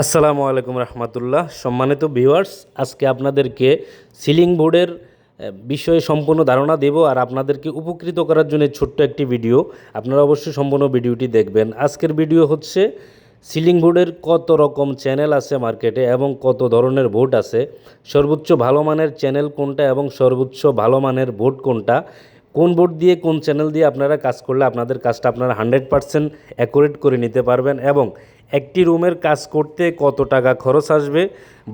আসসালামু আলাইকুম রহমতুল্লাহ। সম্মানিত ভিউয়ার্স, আজকে আপনাদেরকে সিলিং বোর্ডের বিষয়ে সম্পূর্ণ ধারণা দেব আর আপনাদেরকে উপকৃত করার জন্য ছোট্ট একটি ভিডিও। আপনারা অবশ্যই সম্পূর্ণ ভিডিওটি দেখবেন। আজকের ভিডিও হচ্ছে সিলিং বোর্ডের কত রকম চ্যানেল আছে মার্কেটে এবং কত ধরনের বোর্ড আছে, সর্বোচ্চ ভালো মানের চ্যানেল কোনটা এবং সর্বোচ্চ ভালো মানের বোর্ড কোনটা, কোন বোর্ড দিয়ে কোন চ্যানেল দিয়ে আপনারা কাজ করলে আপনাদের কাজটা আপনারা হান্ড্রেড পারসেন্ট অ্যাকুরেট করে নিতে পারবেন এবং একটি রুমের কাজ করতে কত টাকা খরচ আসবে?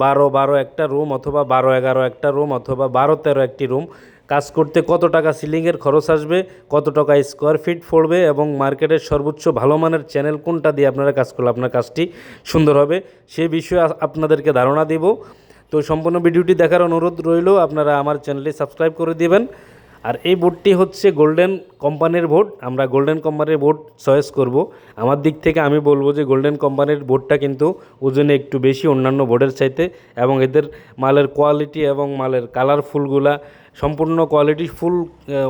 বারো বারো একটা রুম অথবা বারো, এগারো একটা রুম অথবা বারো, তেরো একটি রুম। কাজ করতে কত টাকা সিলিংয়ের খরচ আসবে? কত টাকা স্কোয়ার ফিট পড়বে? এবং মার্কেটের সর্বোচ্চ ভালো মানের চ্যানেল কোনটা দিয়ে আপনারা কাজ করলে আপনার কাজটি সুন্দর হবে? সে বিষয়ে আপনাদেরকে ধারণা দেব। তো সম্পূর্ণ ভিডিওটি দেখার অনুরোধ রইল, আপনারা আমার চ্যানেলটি সাবস্ক্রাইব করে দিবেন। আর এই বোর্ডটি হচ্ছে গোল্ডেন কোম্পানির বোর্ড আমরা গোল্ডেন কোম্পানির বোর্ড চয়েস করব। আমার দিক থেকে আমি বলব যে গোল্ডেন কোম্পানির বোর্ডটা কিন্তু ওজনে একটু বেশি অন্যান্য বোর্ডের চাইতে এবং এদের মালের কোয়ালিটি এবং মালের কালারফুলগুলা সম্পূর্ণ কোয়ালিটি ফুল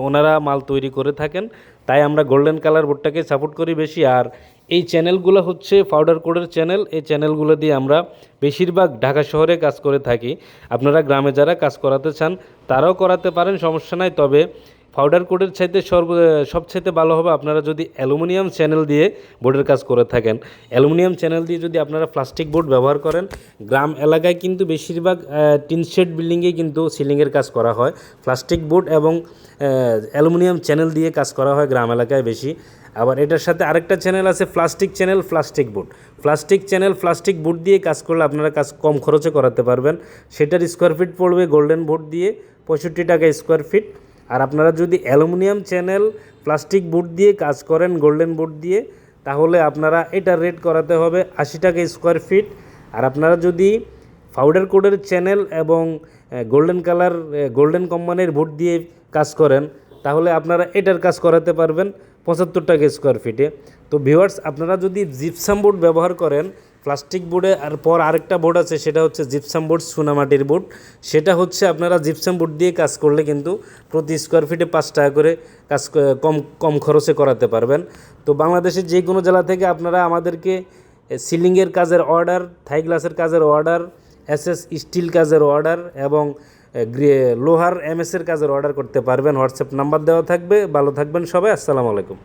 ওনারা মাল তৈরি করে থাকেন। তাই আমরা গোল্ডেন কালার বোর্ডটাকে সাপোর্ট করি বেশি আর এই চ্যানেলগুলো হচ্ছে পাউডার কোডের চ্যানেল এই চ্যানেলগুলো দিয়ে আমরা বেশিরভাগ ঢাকা শহরে কাজ করে থাকি। আপনারা গ্রামে যারা কাজ করাতে চান, তারাও করাতে পারেন, সমস্যা নাই। তবে পাউডার কোডের চাইতে সর্ব, সবচাইতে ভালো হবে আপনারা যদি অ্যালুমিনিয়াম চ্যানেল দিয়ে বোর্ডের কাজ করে থাকেন। অ্যালুমিনিয়াম চ্যানেল দিয়ে যদি আপনারা প্লাস্টিক বোর্ড ব্যবহার করেন, গ্রাম এলাকায় কিন্তু বেশিরভাগ টিন শেড বিল্ডিংয়ে কিন্তু সিলিংয়ের কাজ করা হয়। প্লাস্টিক বোর্ড এবং অ্যালুমিনিয়াম চ্যানেল দিয়ে কাজ করা হয় গ্রাম এলাকায় বেশি। আবার এটার সাথে আরেকটা চ্যানেল আছে plastic channel plastic boot plastic channel plastic boot দিয়ে কাজ করলে আপনারা কাজ কম খরচে করাতে পারবেন। সেটার স্কোয়ার ফিট পড়বে গোল্ডেন বুট দিয়ে, পঁয়ষট্টি টাকা স্কোয়ার ফিট আর আপনারা যদি অ্যালুমিনিয়াম চ্যানেল প্লাস্টিক বুট দিয়ে কাজ করেন গোল্ডেন বোর্ড দিয়ে, তাহলে আপনারা এটার রেট করাতে হবে আশি টাকা স্কোয়ার ফিট আর আপনারা যদি পাউডার কোডের চ্যানেল এবং গোল্ডেন কালার গোল্ডেন কোম্পানির বুট দিয়ে কাজ করেন, তাহলে আপনারা এটার কাজ করাতে পারবেন। পঁচাত্তর টাকা স্কোয়ার ফিটে তো ভিউয়ার্স আপনারা যদি জিপসাম বোর্ড ব্যবহার করেন প্লাস্টিক বোর্ডে আর পর আরেকটা বোর্ড আছে, সেটা হচ্ছে জিপসাম বোর্ড সোনামাটির বোর্ড সেটা হচ্ছে আপনারা জিপসাম বোর্ড দিয়ে কাজ করলে কিন্তু প্রতি স্কোয়ার ফিটে পাঁচ টাকা করে কাজ কম কম খরচে করাতে পারবেন। তো বাংলাদেশের যে কোনো জেলা থেকে আপনারা আমাদেরকে সিলিংয়ের কাজের অর্ডার থাই গ্লাসের কাজের অর্ডার এসএস স্টিল কাজের অর্ডার এবং লোহার এমএসের কাজের অর্ডার করতে পারবেন। হোয়াটসঅ্যাপ নাম্বার দেওয়া থাকবে। ভালো থাকবেন সবাই। আসসালামু আলাইকুম।